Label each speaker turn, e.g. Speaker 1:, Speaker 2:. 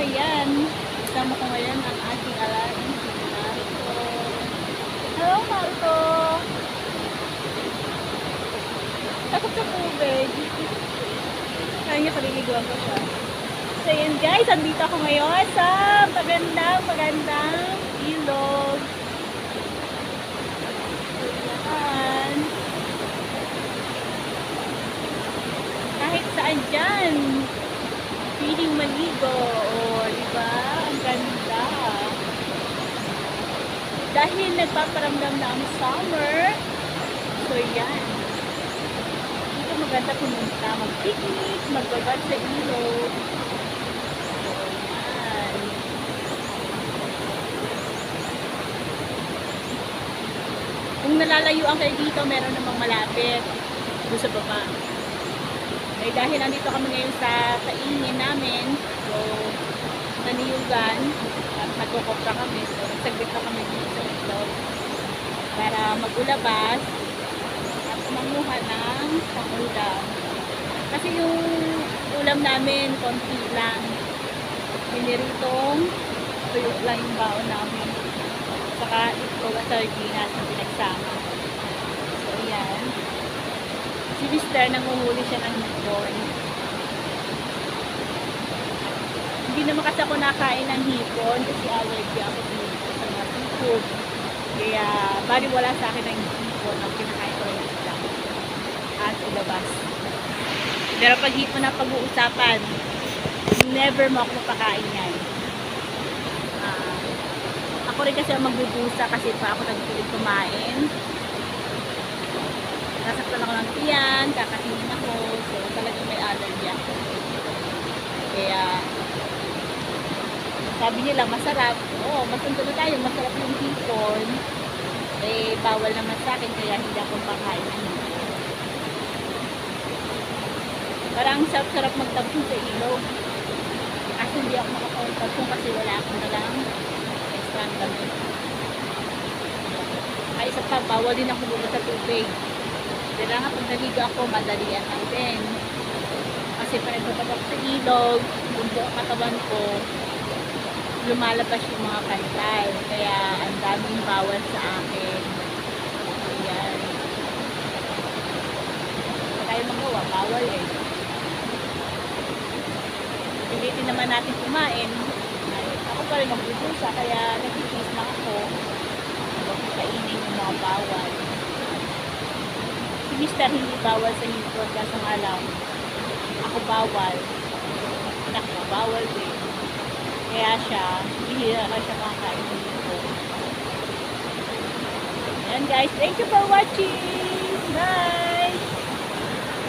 Speaker 1: ayan. Kasama ko ngayon ang ating alagang si Marco. Hello, Marco! Takot sa tubig. Kaya niya paliliguan ko siya. So, ayan guys, andito ako ngayon sa magandang, magandang ilog. Ayan. Kahit saan dyan. Feeling maligo. Dahil nagpaparamdam na ang summer. So, yan. Dito maganda pumunta. Mag-picnic, magbabad sa ilog. Kung nalalayuan kayo dito, meron namang malapit. Doon sa baba. Eh, dahil nandito kami ngayon sa kaingin namin, so, naniyugan, at nagkukopra kami, so, nagsaglit na kami para magulabas at manguha ng pangulam. Kasi yung ulam namin, konti lang. Piniritong, tuyo lang yung baon namin. Saka itlog at sardinas na pinagsama. So, yan si Mister nanguhuli siya ng hipon. Hindi naman kasi ako nakain ng hipon kasi allergy ako sa mga seafood. Kaya bali wala sa akin ng hipon ang kinakain ko ng isla at ilabas. Pero pag hipon na pag-uusapan, never mo ako mapakain yan. Ah, ako rin kasi ang magbubusa kasi pa ako nagpilit kumain nasaktan ako ng tiyan, kakainin ako, so talagang may allergy ako. Kaya, sabi nila masarap, oo, masundo na tayo, masarap yung hipon, bawal naman sa akin, kaya hindi ako pakain. Parang sarap-sarap magtabsong sa ilog. Kasi hindi ako makapagtabsong kasi wala akong nalang extra damit. Ay, isa pa, bawal din ako muna sa tubig. Kailangan pag naligo ako, madalian lang din. Kasi pag nagpapagap sa ilog, buong katawan ko, lumalabas yung mga pantal. Kaya ang daming bawal sa akin. Ayan. Wala tayo magawa, bawal eh. Pilitin naman natin kumain. Ako pa rin magbubusa, kaya nagtitiis na ako. Huwag kainin yung mga bawal si Mr. hindi bawal sa hipon kaso nga lang ako bawal anak bawal din kaya siya bihira ka siya kakain ng hipon yan guys thank you for watching bye